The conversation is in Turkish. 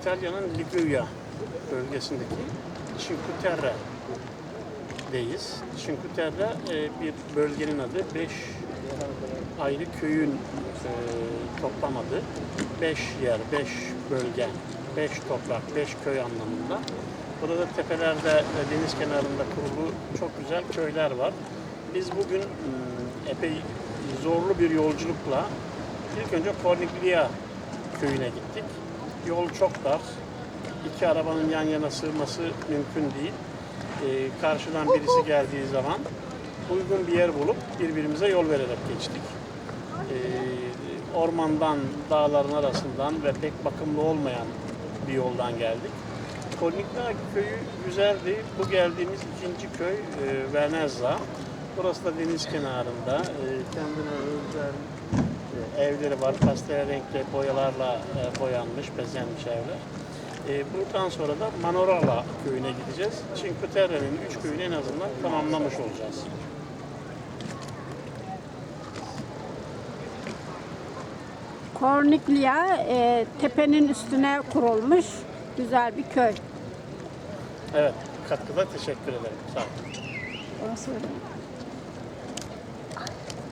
İtalya'nın Liguria bölgesindeki Cinque Terre'deyiz. Cinque Terre e, bir bölgenin adı. Beş ayrı köyün e, toplam adı. Beş yer, beş bölge, beş toprak, beş köy anlamında. Burada tepelerde ve deniz kenarında kurulu çok güzel köyler var. Biz bugün mm, epey zorlu bir yolculukla ilk önce Corniglia köyüne gittik. Yol çok dar. İki arabanın yan yana sığması mümkün değil. Ee, karşıdan birisi geldiği zaman uygun bir yer bulup birbirimize yol vererek geçtik. Ee, ormandan, dağların arasından ve pek bakımlı olmayan bir yoldan geldik. Kornikla köyü güzeldi. Bu geldiğimiz ikinci köy e, Venezza. Burası da deniz kenarında. E, kendine özel evleri var. Pastel renkli boyalarla e, boyanmış, bezenmiş evler. E, buradan sonra da Manorala köyüne gideceğiz. Cinque Terre'nin üç köyünü en azından tamamlamış olacağız. Korniklia e, tepenin üstüne kurulmuş güzel bir köy. Evet, katkıda teşekkür ederim. Sağ olun. Onu söyleyeyim.